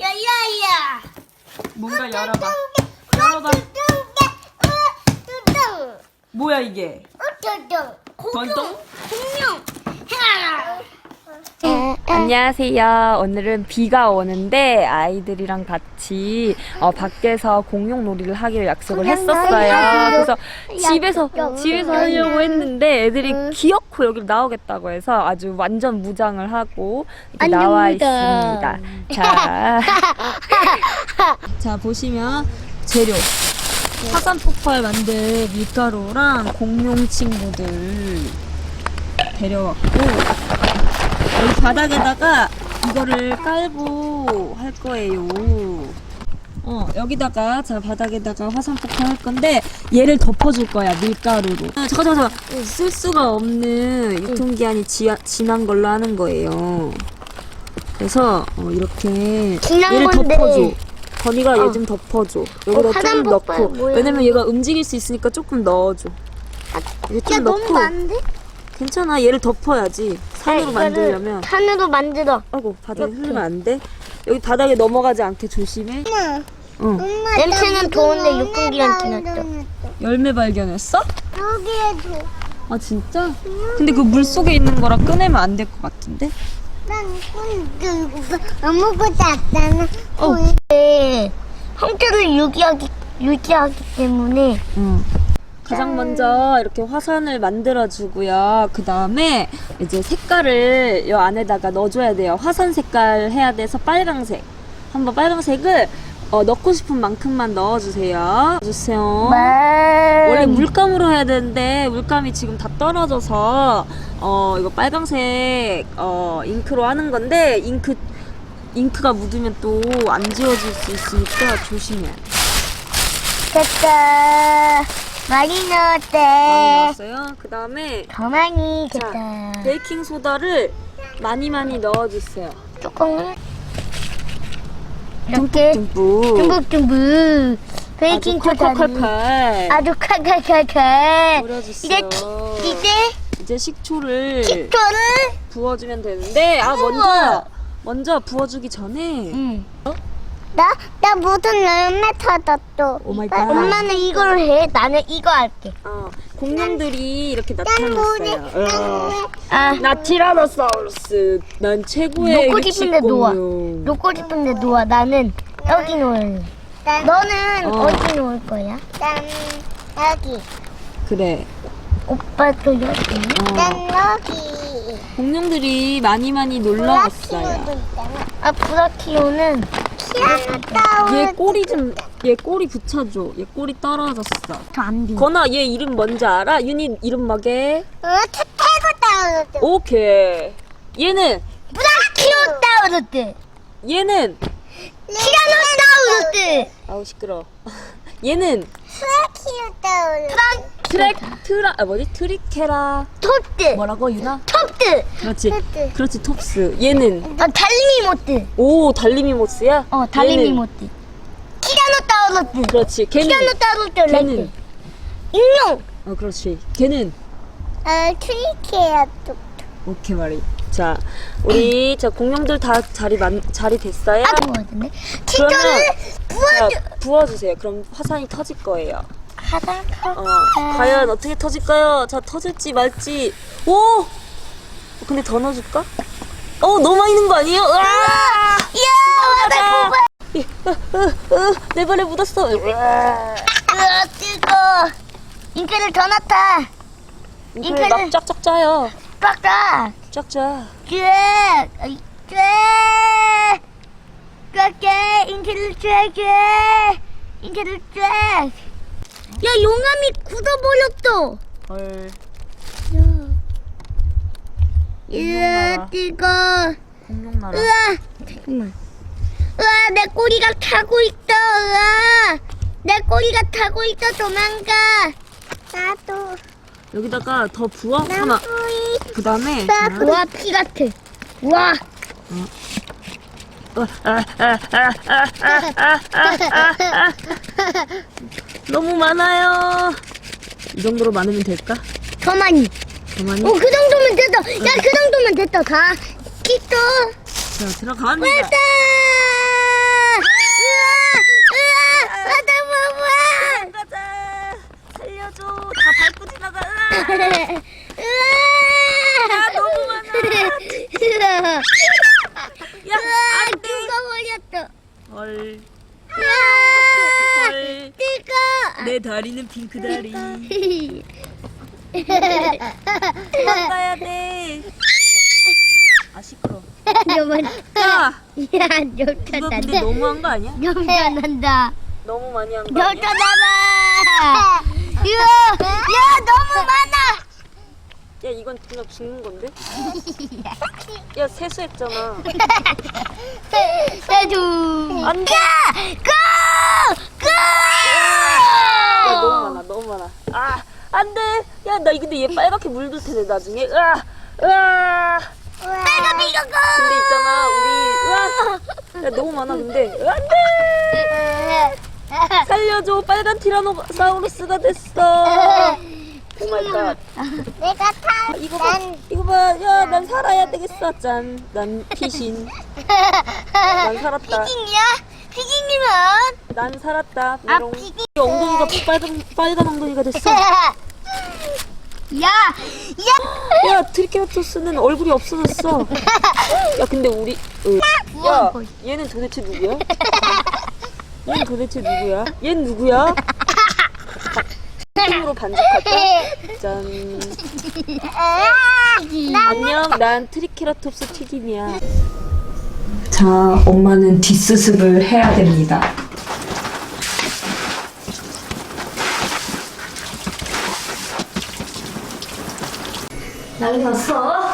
야야야. 뭔가 열어봐. 열어봐. 뭐야 이게? 번똥? 공룡. 야. 안녕하세요. 오늘은 비가 오는데 아이들이랑 같이 어, 밖에서 공룡 놀이를 하기로 약속을 했었어요. 그래서 집에서 집에서 하려고 했는데 애들이 귀엽고 여기로 나오겠다고 해서 아주 완전 무장을 하고 이렇게 나와 있습니다. 자, 자 보시면 재료 화산 폭발 만들 밀가루랑 공룡 친구들 데려왔고 여기 바닥에다가 이거를 깔고 할 거예요. 어, 여기다가, 자, 바닥에다가 화산 폭발 할 건데, 얘를 덮어줄 거야, 밀가루로. 아, 잠깐, 잠깐, 잠깐. 쓸 수가 없는 유통기한이 지, 지난 걸로 하는 거예요. 그래서, 어, 이렇게. 지난 얘를 건데. 덮어줘. 건이가 얘 좀 덮어줘. 여기다 화산 조금 폭발 넣고. 뭐야? 왜냐면 얘가 움직일 수 있으니까 조금 넣어줘. 이거 좀야 너무 넣고. 많은데? 괜찮아, 얘를 덮어야지. 산으로 만들려면. 산으로 만들어. 아이고 바닥에 흘리면 안 돼. 여기 바닥에 넘어가지 않게 조심해. 응. 냄새는 더운데 유통기한 지났어. 열매 발견했어? 여기에도 아 진짜? 근데 그 물 속에 있는 거라 꺼내면 안 될 것 같은데? 난 들고 아무것도 없잖아. 어. 네, 형태를 유지하기 유지하기 때문에 응. 가장 먼저 이렇게 화산을 만들어 주고요. 그 다음에 이제 색깔을 이 안에다가 넣어줘야 돼요. 화산 색깔 해야 돼서 빨강색. 한번 빨강색을 어, 넣고 싶은 만큼만 넣어주세요. 주세요. 네. 원래 물감으로 해야 되는데 물감이 지금 다 떨어져서 어 이거 빨강색 어 잉크로 하는 건데 잉크 잉크가 묻으면 또 안 지워질 수 있으니까 조심해야 돼. 됐다. 많이 많이 넣었대. 넣었어요. 그 다음에 더 많이 자 됐다. 베이킹 소다를 많이 많이 넣어주세요. 조금 이렇게 듬뿍. 듬뿍듬뿍 베이킹 소다를 칼칼칼칼 아주 칼칼칼칼 뿌려주세요. 이제 치- 이제 이제 식초를 식초를 부어주면 되는데 아 먼저 먼저 부어주기 전에 응. 나, 나 무슨 열매 찾았어. 오 마이 나- 갓. 엄마는 이걸 해. 나는 이거 할게. 어, 공룡들이 이렇게 나타났어요. 어. 아, 나 티라노사우루스. 난 최고의 놓고 싶은데 놓아. 공룡. 놓고 싶은데 놓아. 나는 여기 놓을래. 너는 어. 어. 디 놓을 거야? 난 여기. 그래. 오빠도 여기. 어, 여기. 공룡들이 많이 많이 놀러 왔어요. 아, 브라키오는 얘 꼬리 좀, 얘 꼬리 붙여줘. 얘 꼬리 떨어졌어. 저안 돼. 건아, 얘 이름 뭔지 알아? 윤희 이름 뭐게? 어, 태고 따오르트. 오케이. 얘는, 브라키오 따오르트. 얘는, 티라노 따오르트. 아우 시끄러. 얘는 브라키오 따오르트. 트랙 트라 아 뭐지 트리케라 톱트. 뭐라고 유나? 톱트. 그렇지. 톱스. 그렇지 톱스. 얘는 어, 달리미 모트. 오 달리미 모스야? 어, 달리미 얘는, 모트. 티라노 따오르트. 그렇지. 걔는 티라노 따오르트 레드. 걔는 인룡. 어 그렇지. 걔는 아, 트리케아 톱. 오케이 말이. 자 우리 저 공룡들 다 자리 만 자리 됐어요? 아, 뭐였는데? 그러면 자 부어줘. 부어주세요. 그럼 화산이 터질 거예요. 하다 어 과연 어떻게 터질까요? 자 터질지 말지. 오 근데 더 넣어줄까? 어 너무 많이 넣은 거 아니에요? 으아! 이야, 나 뽑아. 으, 으, 내 발에 묻었어. 으아. 으아, 뜨거. 잉크를 더 넣다. 이거는- 막 쫙쫙 짜요. 빡빡. 쫙 짜. 쫙. 쫙쫙. 잉크를 쫙, 쫙. 잉크를 쫙. 야, 용암이 굳어버렸어. 헐. 으아, 뜨거. 공룡 나라. 으아. 잠깐만. 으아, 내 꼬리가 타고 있어. 으아. 내 꼬리가 타고 있어. 도망가. 나도. 여기다가 더 부어 하나. 그 다음에 우와, 피 같아. 우와. 너무 많아요. 이 정도로 많으면 될까? 더 많이. 더 많이? 오, 그 정도면 됐다. 야, 그 정도면 됐다. 다. 키토. 자, 들어갑니다. 왔다! 으아! 으아! 왔다, 뭐야! 가자. 살려줘. 다 밟고 지나가. 으아! 내 다리는 핑크 다리. 도망가야 돼. 아 시끄러. 너무 야, 야, 이거. 근데 너무 한 거 아니야? 넘쳐난다. 너무 많이 한 거 아니야? 쫓아나봐. 야, 야, 너무 많아. 야 이건 그냥 죽는 건데? 야 세수했잖아. 해줘. 안 돼. 고! 고! 야 너무 많아 너무 많아. 아 안돼. 야나 근데 얘 빨갛게 물들 텐데 나중에. 으아 으아. 빨간 이거 고! 근데 있잖아 우리 으아. 야 너무 많아 근데 안돼. 살려줘 빨간 티라노사우루스가 됐어. 오 마이 갓. 내가 타. 이거 봐, 이거 봐, 야, 난 살아야 되겠어, 짠. 난 피신. 난 살았다. 피딩이야? 피딩이면? 난 살았다. 아, 메롱. 이 엉덩이가 빨간, 빨간 엉덩이가 됐어. 야, 야. 야, 트리케라토스는 얼굴이 없어졌어. 야, 근데 우리, 어, 야, 얘는 도대체 누구야? 얘는 도대체 누구야? 얘는 누구야? 힘으로 반죽할까? 짠. 안녕, 난 트리케라톱스 튀김이야. 자, 엄마는 뒷수습을 해야 됩니다. 난리 났어.